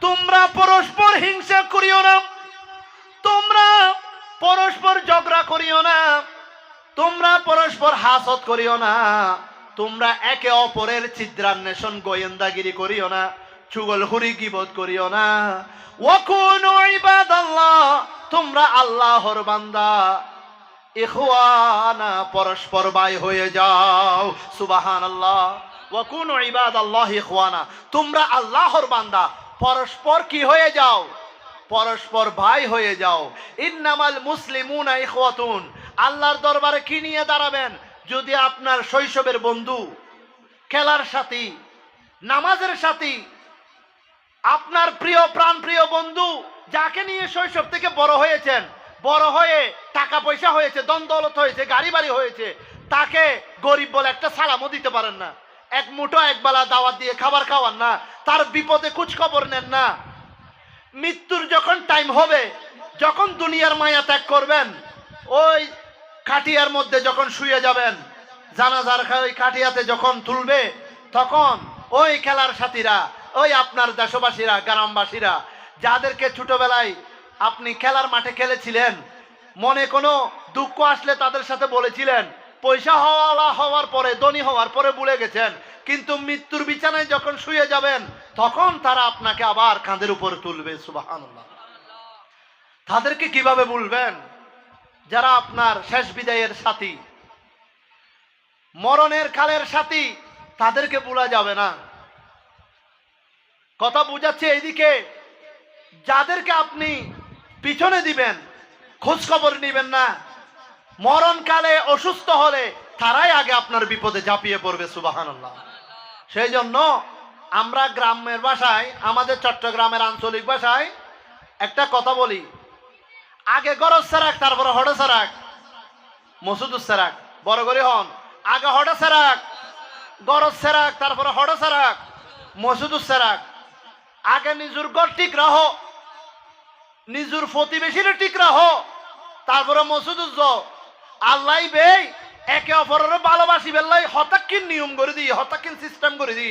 তোমরা পরস্পর হিংসা করিও না। তোমরা পরস্পর ঝগড়া করিও না। তোমরা পরস্পর হাসত করিও না। তোমরা একে অপরের ছিদ্রান্বেষণ, গোয়েন্দাগিরি করিও না। চুগলখুরি গিবত করিও না। তোমরা আল্লাহর বান্দা। ইখওয়ানা, পরস্পর ভাই হয়ে যাও। সুবহানাল্লাহ। ওয়াকুনু ইবাদাল্লাহ ইখওয়ানা, তোমরা আল্লাহর বান্দা। পরস্পর কি হয়ে যাও? পরস্পর ভাই হয়ে যাও। ইন্নামাল মুসলিমুনা ইখওয়াতুন। আল্লাহর দরবারে কি নিয়ে দাঁড়াবেন? যদি আপনার শৈশবের বন্ধু, খেলার সাথী, নামাজের সাথী, আপনার প্রিয় প্রাণ প্রিয় বন্ধু, যাকে নিয়ে শৈশব থেকে বড় হয়েছেন, বড় হয়ে টাকা পয়সা হয়েছে দ্বন্দ্বলত হয়েছে গাড়ি বাড়ি হয়েছে, তাকে গরিব বলে একটা সালামও দিতে পারেন না। এক মুঠো একবেলা দাওয়াত দিয়ে খাবার খাওয়ান না, তার বিপদে কুচ খবর নেন না। মৃত্যুর যখন টাইম হবে, যখন দুনিয়ার মায়া ত্যাগ করবেন, ওই খাটিয়ার মধ্যে যখন শুয়ে যাবেন, জানাজার ওই খাটিয়াতে যখন তুলবে, তখন ওই খেলার সাথীরা, ওই আপনার দেশবাসীরা, গ্রামবাসীরা, যাদেরকে ছোটবেলায় আপনি খেলার মাঠে খেলেছিলেন, মনে কোনো দুঃখ আসলে তাদের সাথে বলেছিলেন পয়সা হওয়া হওয়ার পরে, ধনী হওয়ার পরে ভুলে গেছেন। কিন্তু মৃত্যুর বিছানায় যখন শুয়ে যাবেন, তখন তারা আপনাকে আবার কাঁধের উপরে তুলবে সুবাহান্লাহ তাদেরকে কীভাবে বলবেন যারা আপনার শেষ বিদায়ের সাথী, মরণের কালের সাথী, তাদেরকে বলা যাবে না। কথা বুঝাচ্ছে এইদিকে, যাদেরকে আপনি পিছনে দিবেন খোঁজ খবর নিবেন না। মরণকালে অসুস্থ হলে তারাই আগে আপনার বিপদে ঝাঁপিয়ে পড়বে সুবাহান সেই জন্য আমরা গ্রামের ভাষায় আমাদের চট্টগ্রামের আঞ্চলিক ভাষায় একটা কথা বলি। আগে গরজ সেরাক, তারপরে হড়ে সেরাক। মসুদুর সেরাক, বড় করে হন। আগে হড়ে সেরাক, গরজ সেরাক, তারপরে হড়ে সেরাক মসুদুর সেরাক। আগে নিজুর গড় ঠিক রাহো, নিজুর প্রতিবেশীর ঠিক রাহো, তারপরে মসুদুর জ আল্লাহ বেই, একে অপরের ভালোবাসি বেল্লাই হতাকিন নিয়ম করে দি হতাকিন সিস্টেম করে দি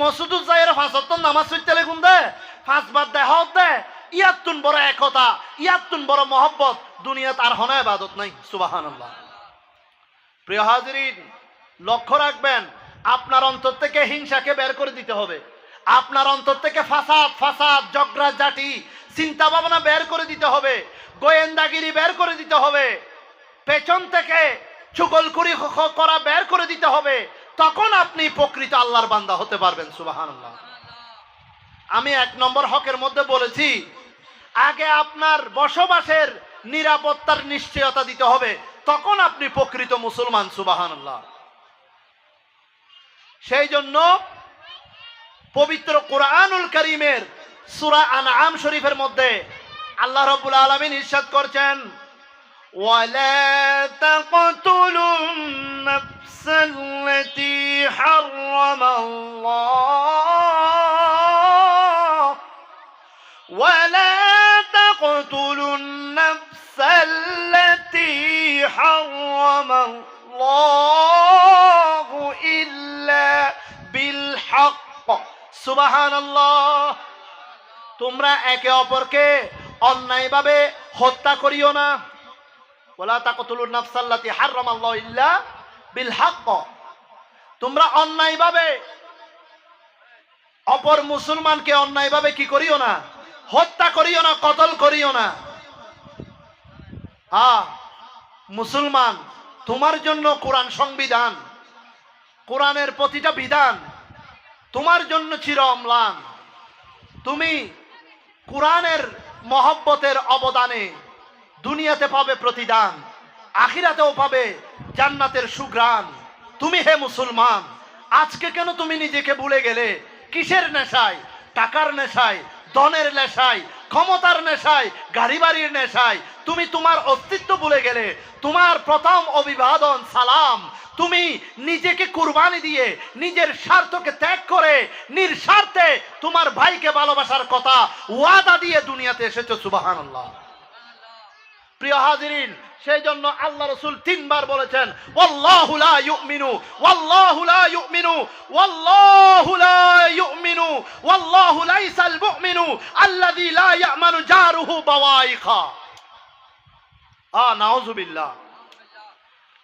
মসুদুর যাইয়ের ফাঁসত নামাজ সইতে লেগুন দে, ফাঁস বাদ দে, হক দে। ইয়াতুন বড় একতা ইয়াতুন বড় মহব্বত, দুনিয়াত আর হনা ইবাদত নাই, সুবহানাল্লাহ। প্রিয় হাজিরিন, লক্ষ্য রাখবেন, আপনার অন্তর থেকে হিংসাকে বের করে দিতে হবে। আপনার অন্তর থেকে ফাসাদ ফাসাদ জগরা জাটি চিন্তা ভাবনা বের করে দিতে হবে। গোয়েন্দাগিরি বের করে দিতে হবে। পেছন থেকে চুগলকুরি করা বের করে দিতে হবে, তখন আপনি প্রকৃত আল্লাহর বান্দা হতে পারবেন, সুবহানাল্লাহ। আমি এক নম্বর হকের মধ্যে বলেছি, আগে আপনার বসবাসের নিরাপত্তার নিশ্চয়তা দিতে হবে, তখন আপনি প্রকৃত মুসলমান সুবাহান্লাহ সেই জন্য পবিত্র কোরআনুল করিমের সুরা আনআম শরীফের মধ্যে আল্লাহ রব্বুল আলামিন ইরশাদ করছেন ولا تقتلوا النفس التي حرم الله ولا تقتلوا النفس التي حرم الله إلا بالحق سبحان الله তোমরা একে অপরকে অন্যায়ভাবে হত্যা করিও না ওলা তাকতুলুন নাফসাল্লাতি অন্যায়ভাবে অপর মুসলমানকে অন্যায়ভাবে কি করিও না? হত্যা করিও না, কতল করিও না? আ, মুসলমান, তোমার জন্য কোরআন সংবিধান, কোরআনের প্রতিটা বিধান তোমার জন্য চির অম্লান। তুমি কোরআনের মহব্বতের অবদানে দুনিয়াতে পাবে প্রতিদান, আখিরাতেও পাবে জান্নাতের সুগ্রাণ। তুমি হে মুসলমান, আজকে কেন তুমি নিজেকে ভুলে গেলে? কিসের নেশায়? টাকার নেশায়? ধনের নেশায়? ক্ষমতার নেশায়? গাড়ি বাড়ির নেশায়? তুমি তোমার অস্তিত্ব ভুলে গেলে? তোমার প্রথম অভিবাদন সালাম। তুমি নিজেকে কুরবানি দিয়ে নিজের স্বার্থকে ত্যাগ করে নিঃস্বার্থে তোমার ভাইকে ভালোবাসার কথা ওয়াদা দিয়ে দুনিয়াতে এসেছ সুবাহান আল্লাহ প্রিয় হাজিরিন সেই জন্য আল্লাহ রসুল তিনবার বলেছেন লাইসাল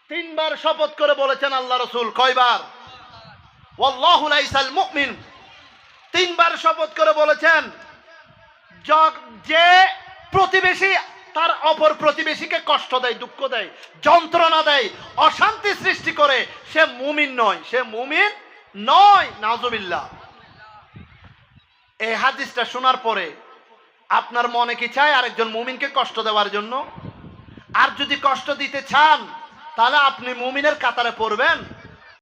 তিনবার শপথ করে বলেছেন আল্লাহ রসুল, কয়বার? ওয়াল্লাহু তিনবার শপথ করে বলেছেন যে প্রতিবেশী তার অপর প্রতিবেশীকে কষ্ট দেয়, দুঃখ দেয়, যন্ত্রণা দেয়, অশান্তি সৃষ্টি করে। সে মুমিন নয়, সে মুমিন নয় নাজুবিল্লাহ এই হাদিসটা শোনার পরে আপনার মনে কি চায় আরেকজন মুমিনকে কষ্ট দেওয়ার জন্য? আর যদি কষ্ট দিতে চান, তাহলে আপনি মুমিনের কাতারে পড়বেন।